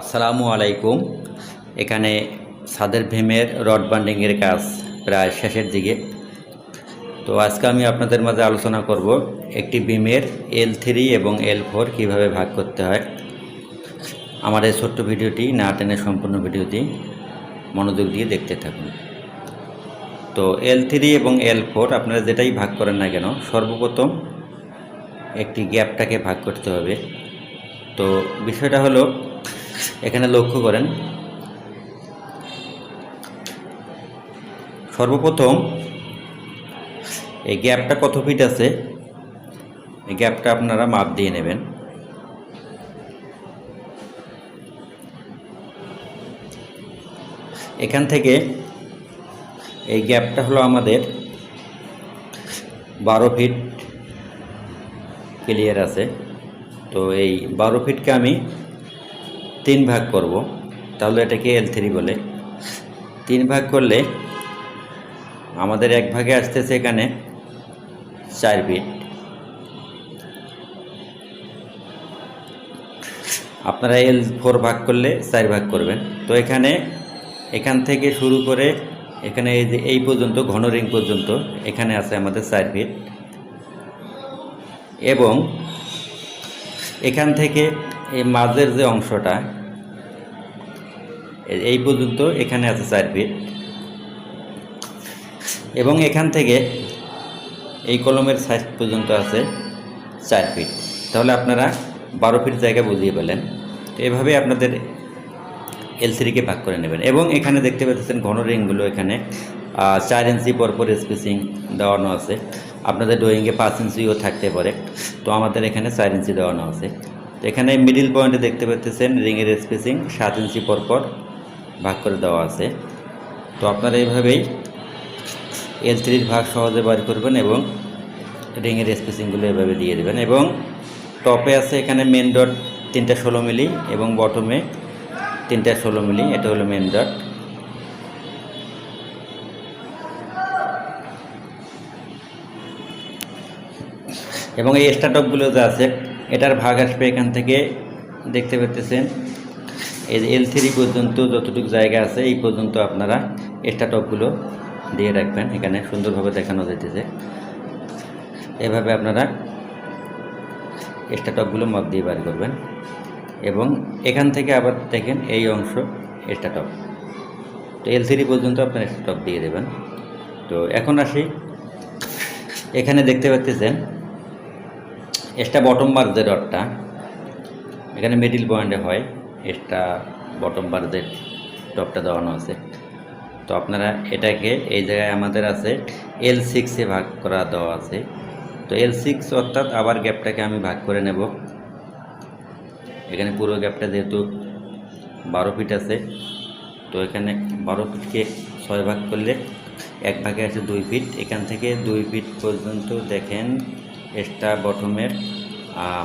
আসসালামু আলাইকুম। এখানে সাদের ভীমের রড বান্ডিংয়ের কাজ প্রায় শেষের দিকে। তো আজকে আমি আপনাদের মাঝে আলোচনা করব একটি বিমের এল থ্রি এবং এল ফোর কীভাবে ভাগ করতে হয়। আমার এই ছোট্ট ভিডিওটি না টেনে সম্পূর্ণ ভিডিওটি মনোযোগ দিয়ে দেখতে থাকুন। তো এল থ্রি এবং এল ফোর আপনারা যেটাই ভাগ করেন না কেন, সর্বপ্রথম একটি গ্যাপটাকে ভাগ করতে হবে। তো বিষয়টা হলো এখানে লক্ষ্য করেন। সর্বপ্রথম এই গ্যাপটা কত ফিট আছে? এই গ্যাপটা আপনারা মাপ দিয়ে নেবেন। এখান থেকে এই গ্যাপটা হলো আমাদের বারো ফিট ক্লিয়ার আছে। তো এই বারো ফিটকে আমি তিন ভাগ করব। তাহলে এটাকে এল থ্রি বলে। তিন ভাগ করলে আমাদের এক ভাগে আসতেছে এখানে চার ফিট আপনারা এল ফোর ভাগ করলে চার ভাগ করবেন। তো এখানে, এখান থেকে শুরু করে এখানে এই যে এই পর্যন্ত, ঘন রিং পর্যন্ত, এখানে আছে আমাদের চার ফিট এবং এখান থেকে এই মাঝের যে অংশটা, এই পর্যন্ত এখানে আছে চার ফিট এবং এখান থেকে এই কলমের সাইজ পর্যন্ত আছে চার ফিট তাহলে আপনারা বারো ফিট জায়গা বুঝিয়ে পেলেন। তো এভাবে আপনাদের এল থ্রিকে ভাগ করে নেবেন। এবং এখানে দেখতে পাচ্ছেন ঘন রিংগুলো এখানে। চার ইঞ্চি পরপর স্পেসিং দেওয়ানো আছে। আপনাদের ড্রয়িংয়ে পাঁচ ইঞ্চিও থাকতে পারে। তো আমাদের এখানে চার ইঞ্চি দেওয়ানো আছে। এখানে মিডিল পয়েন্টে দেখতে পাচ্ছেন রিংয়ের স্পেসিং সাত ইঞ্চি পরপর ভাগ করে দেওয়া আছে। তো আপনারা এইভাবেই এল থ্রির ভাগ সহজে বার করবেন এবং রিংয়ের স্পেসিংগুলো এভাবে দিয়ে দেবেন এবং টপে আছে এখানে মেন ডট তিনটা ষোলো মিলি এবং বটমে তিনটা ষোলো মিলি, এটা হলো মেন ডট এবং এই স্টার্টপগুলো যে আছে এটার ভাগ আসবে এখান থেকে দেখতে পাচ্ছেন এই যে এল থ্রি পর্যন্ত যতটুকু জায়গা আছে, এই পর্যন্ত আপনারা স্টার্টপগুলো দিয়ে রাখবেন। এখানে সুন্দরভাবে দেখানো যাইতেছে। এভাবে আপনারা স্টার্টপগুলো মত দিয়ে বার করবেন। এবং এখান থেকে আবার দেখেন এই অংশ স্টার্টপ তো এল থ্রি পর্যন্ত আপনার স্টার্টপ দিয়ে দেবেন। তো এখন আসি। এখানে দেখতে পাচ্ছেন এক্সট্রা বটম বার যে রডটা এখানে মিডিল পয়েন্টে হয় এক্সট্রা বটম বার যে টপটা দেওয়ানো আছে। তো আপনারা এটাকে এই জায়গায় আমাদের আছে এল সিক্সে ভাগ করা দেওয়া আছে। তো এল সিক্স অর্থাৎ আবার গ্যাপটাকে আমি ভাগ করে নেব। এখানে পুরো গ্যাপটা যেহেতু বারো ফিট আছে, তো এখানে বারো ফিটকে ছয় ভাগ করলে এক ভাগে আছে দুই ফিট এখান থেকে দুই ফিট পর্যন্ত দেখেন এক্সট্রা বটমের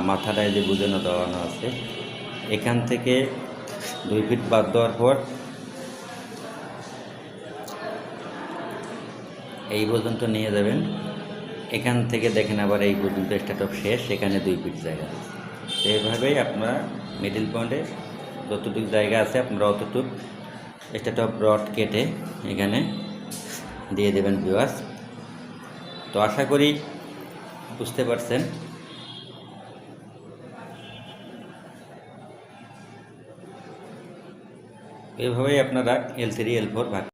মাথাটায় যে বুঝানো দেওয়ানো আছে। এখান থেকে দুই ফিট বাদ দেওয়ার পর এই পর্যন্ত নিয়ে যাবেন। এখান থেকে দেখেন আবার এই পর্যন্ত স্টার্টপ শেষ, এখানে দুই ফিট জায়গা আছে। এইভাবেই আপনারা মিডিল পয়েন্টে যতটুকু জায়গা আছে আপনারা অতটুক স্টার্টপ রড কেটে এখানে দিয়ে দেবেন ভিউয়ার্স তো আশা করি বুঝতে পারছেন এভাবেই আপনারা এল থ্রি এল ফোর ভাগ